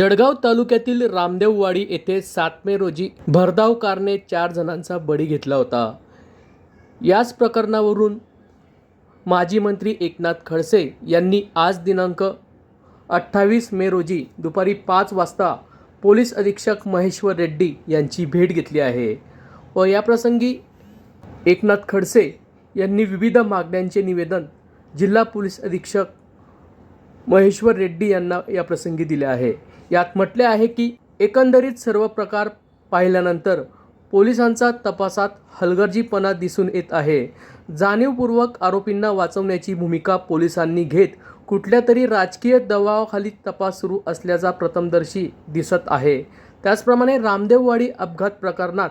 जळगाव तालुक्यातील रामदेववाडी येथे सात मे रोजी भरधाव कारने चार जणांचा बळी घेतला होता. याच प्रकरणावरून माजी मंत्री एकनाथ खडसे यांनी आज दिनांक अठ्ठावीस मे रोजी दुपारी पाच वाजता पोलीस अधीक्षक महेश्वर रेड्डी यांची भेट घेतली आहे व याप्रसंगी एकनाथ खडसे यांनी विविध मागण्यांचे निवेदन जिल्हा पोलीस अधीक्षक महेश्वर रेड्डी यांना या प्रसंगी दिले आहे. यात म्हटले आहे की एकंदरीत सर्व प्रकार पाहिल्यानंतर पोलिसांचा तपासात हलगर्जीपणा दिसून येत आहे. जाणीवपूर्वक आरोपींना वाचवण्याची भूमिका पोलिसांनी घेत कुठल्या तरी राजकीय दबावाखाली तपास सुरू असल्याचा प्रथमदर्शी दिसत आहे. त्याचप्रमाणे रामदेववाडी अपघात प्रकरणात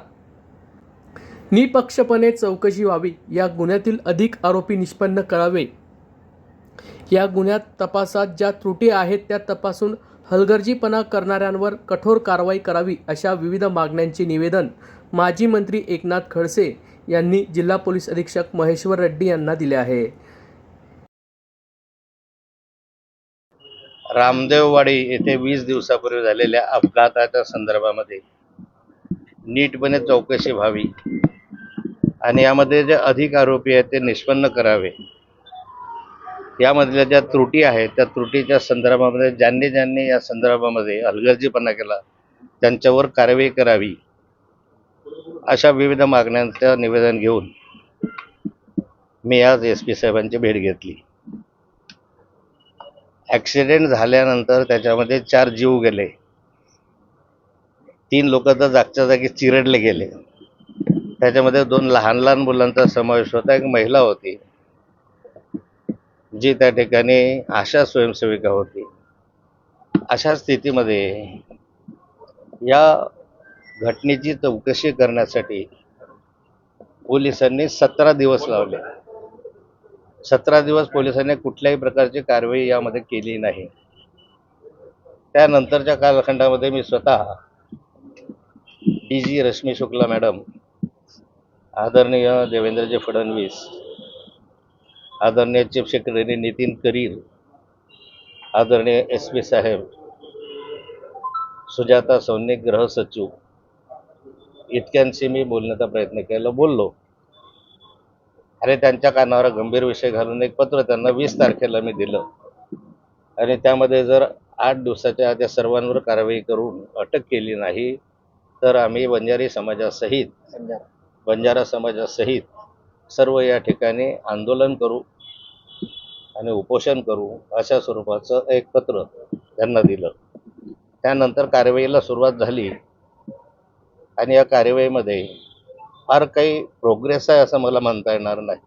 निपक्षपणे चौकशी व्हावी या गुन्ह्यातील अधिक आरोपी निष्पन्न करावे. या गुन्ह्यात तपासात ज्या त्रुटी आहेत त्या तपासून हलगर्जीपणा करणाऱ्यांवर कठोर कारवाई करावी अशा विविध मागण्यांचे निवेदन माजी मंत्री एकनाथ खडसे यांनी जिल्हा पोलीस अधीक्षक महेश्वर रेड्डी यांना दिले आहे. रामदेववाडी येथे वीस दिवसापूर्वी झालेल्या अपघाताच्या संदर्भामध्ये नीटपणे चौकशी व्हावी आणि यामध्ये जे अधिक आरोपी आहेत ते निष्पन्न करावे. यामधल्या ज्या त्रुटी आहेत त्या त्रुटीच्या संदर्भामध्ये ज्यांनी ज्यांनी या संदर्भामध्ये हलगर्जीपणा केला त्यांच्यावर कारवाई करावी अशा विविध मागण्यांचं निवेदन घेऊन मी आज एस पी साहेबांची भेट घेतली. ॲक्सिडेंट झाल्यानंतर त्याच्यामध्ये चार जीव गेले. तीन लोक तर जागच्या जागी चिरडले गेले. त्याच्यामध्ये दोन लहान लहान मुलांचा समावेश होता एक महिला होती. जी त्या ठिकाणी आशा स्वयंसेविका होती अशा स्थितीमध्ये या घटनेची चौकशी करण्यासाठी पोलिसांनी सतरा दिवस लावले. सतरा दिवस पोलिसांनी कुठल्याही प्रकारची कारवाई यामध्ये केली नाही. त्यानंतरच्या कालखंडामध्ये मी स्वतः D G Rashmi Shukla madam आदरणीय देवेंद्रजी फडणवीस आदरणीय चीफ सेक्रेटरी नितीन करीर आदरणीय एस पी साहेब सुजाता सौनिक गृह सचिव इतक्यांशी मी बोलण्याचा प्रयत्न केला बोललो. आणि त्यांच्या कानावर गंभीर विषय घालून एक पत्र त्यांना वीस तारखेला मी दिलं. आणि त्यामध्ये जर आठ दिवसाच्या आत या सर्वांवर कारवाई करून अटक केली नाही तर आम्ही बंजारी समाजासहित बंजारा समाजासहित सर्व या ठिकाणी आंदोलन करू आणि उपोषण करू अशा स्वरूपाचं एक पत्र त्यांना दिलं. त्यानंतर कारवाईला सुरुवात झाली आणि या कार्यवाहीमध्ये फार काही प्रोग्रेस आहे असं मला म्हणता येणार नाही.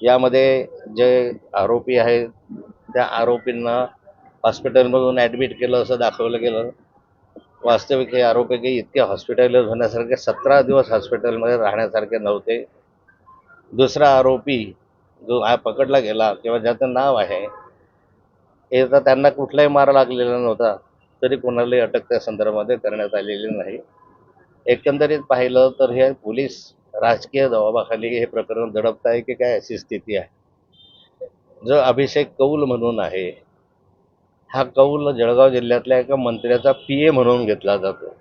यामध्ये जे आरोपी आहेत त्या आरोपींना हॉस्पिटलमधून ॲडमिट केलं असं दाखवलं गेलं. वास्तविक हे आरोपी काही इतके हॉस्पिटलाइज होण्यासारखे सतरा दिवस हॉस्पिटलमध्ये राहण्यासारखे नव्हते. दुसरा आरोपी जो हा पकडला गेला किंवा ज्याचं नाव आहे हे तर त्यांना कुठलाही मार लागलेला नव्हता तरी कोणालाही अटक त्या संदर्भामध्ये करण्यात आलेली नाही. एकंदरीत पाहिलं तर हे पोलीस राजकीय दबावाखाली हे प्रकरण दडपत आहे की काय अशी स्थिती आहे. जो अभिषेक कौल म्हणून आहे हा कौल जळगाव जिल्ह्यातल्या एका मंत्र्याचा पी ए म्हणून घेतला जातो.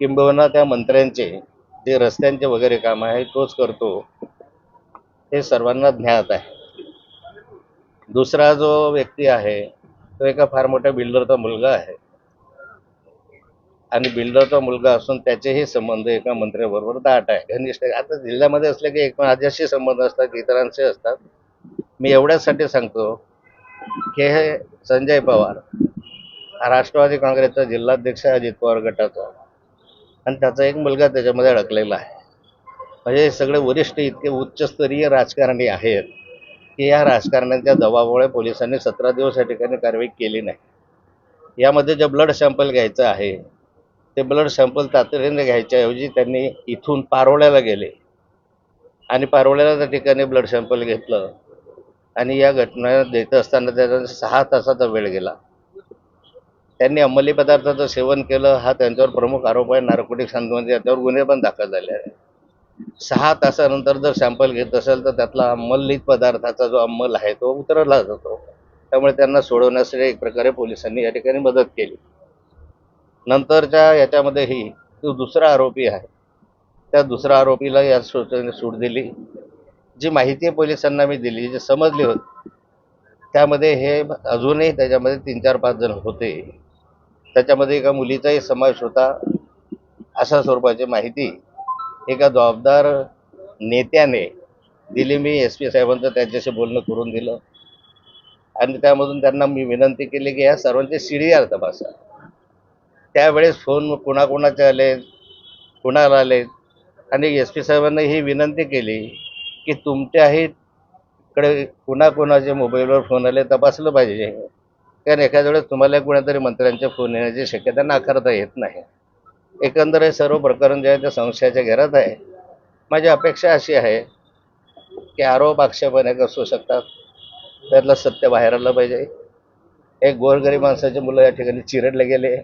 किंबहुना त्या मंत्र्यांचे जे रस्त्यांचे वगैरे काम आहे तोच करतो. हे सर्वांना ज्ञात आहे. दुसरा जो व्यक्ती आहे तो एका फार मोठ्या बिल्डरचा मुलगा आहे. आणि बिल्डरचा मुलगा असून त्याचेही संबंध एका मंत्र्याबरोबर दाट आहे. घनिष्ठ आहे. आता जिल्ह्यामध्ये असले की एक माझ्याशी संबंध असतात इतरांचे असतात. मी एवढ्यासाठी सांगतो की हे संजय पवार राष्ट्रवादी काँग्रेसचा जिल्हाध्यक्ष अजित पवार गटाचा. आणि त्याचा एक मुलगा त्याच्यामध्ये अडकलेला आहे. म्हणजे सगळे वरिष्ठ इतके उच्चस्तरीय राजकारणी आहेत की या राजकारण्यांच्या दबावामुळे पोलिसांनी सतरा दिवस या ठिकाणी कारवाई केली नाही. यामध्ये जे ब्लड सॅम्पल घ्यायचं आहे ते ब्लड सॅम्पल तातडीने घ्यायच्याऐवजी त्यांनी इथून पारोळ्याला गेले आणि पारोळ्याला त्या ठिकाणी ब्लड सॅम्पल घेतलं आणि या घटना देत असताना त्याचा सहा तासाचा वेळ गेला. त्यांनी अंमली पदार्थाचं सेवन केलं हा त्यांच्यावर प्रमुख आरोप आहे. नार्कोटिक्स संबंधी त्यांच्यावर गुन्हे पण दाखल झाले आहेत. सहा तासानंतर जर सॅम्पल घेत असेल तर त्यातला अंमलित पदार्थाचा जो अंमल आहे तो उतरला जातो. त्यामुळे त्यांना सोडवण्यासाठी एक प्रकारे पोलिसांनी या ठिकाणी मदत केली. नंतरच्या याच्यामध्येही जो दुसरा आरोपी आहे त्या दुसऱ्या आरोपीला या सूचनेने सूट दिली. जी माहिती पोलिसांना मी दिली जी समजली होती त्यामध्ये हे अजूनही त्याच्यामध्ये तीन चार पाच जण होते. त्याच्यामध्ये एका मुलीचाही समावेश होता. अशा स्वरूपाची माहिती एका जबाबदार नेत्याने दिली मी एस पी साहेबांचं त्यांच्याशी बोलणं करून दिलं. आणि त्यामधून त्यांना मी विनंती केली की या सर्वांचे सी डी आर तपासा त्यावेळेस फोन कुणाकुणाचे आले कुणाला आले? आणि एस पी साहेबांना ही विनंती केली की तुमच्याही कडे कुणाकुणाचे मोबाईलवर फोन आले तपासलं पाहिजे. कारण एखाद्या वेळेस तुम्हाला कुणातरी मंत्र्यांचे फोन येण्याची शक्यता नाकारता येत नाही. एकंदर हे सर्व प्रकरण जे आहे ते संशयाच्या घेरात आहे माझी अपेक्षा अशी आहे की आरोप आक्षेप अनेक असू शकतात. त्यातलं सत्य बाहेर आलं पाहिजे. एक गोरगरीब माणसाचे मुलं या ठिकाणी चिरडले गेले.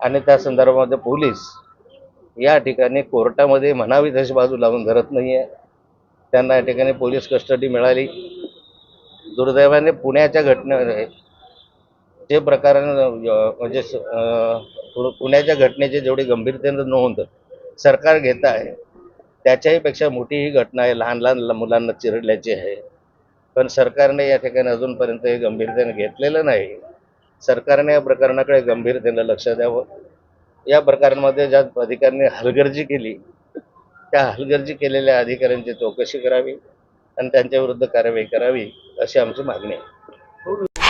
आणि त्या संदर्भामध्ये पोलीस या ठिकाणी कोर्टामध्ये म्हणावी तशी बाजू लावून धरत नाही आहे त्यांना या ठिकाणी पोलीस कस्टडी मिळाली. दुर्दैवाने पुण्याच्या घटनेमध्ये ते प्रकारानं म्हणजे स- पुण्याच्या घटनेची जेवढी गंभीरतेनं नोंद सरकार घेत आहे त्याच्याही पेक्षा मोठी ही घटना आहे. लहान लहान मुलांना चिरडल्याची आहे. पण सरकारने या ठिकाणी अजूनपर्यंत हे गंभीरतेने घेतलेलं नाही. सरकारने या प्रकरणाकडे गंभीरतेनं लक्ष द्यावं. या प्रकरणामध्ये ज्या अधिकाऱ्यांनी हलगर्जी केली त्या हलगर्जी केलेल्या अधिकाऱ्यांची चौकशी करावी आणि त्यांच्या विरुद्ध कारवाई करावी अशी आमची मागणी आहे.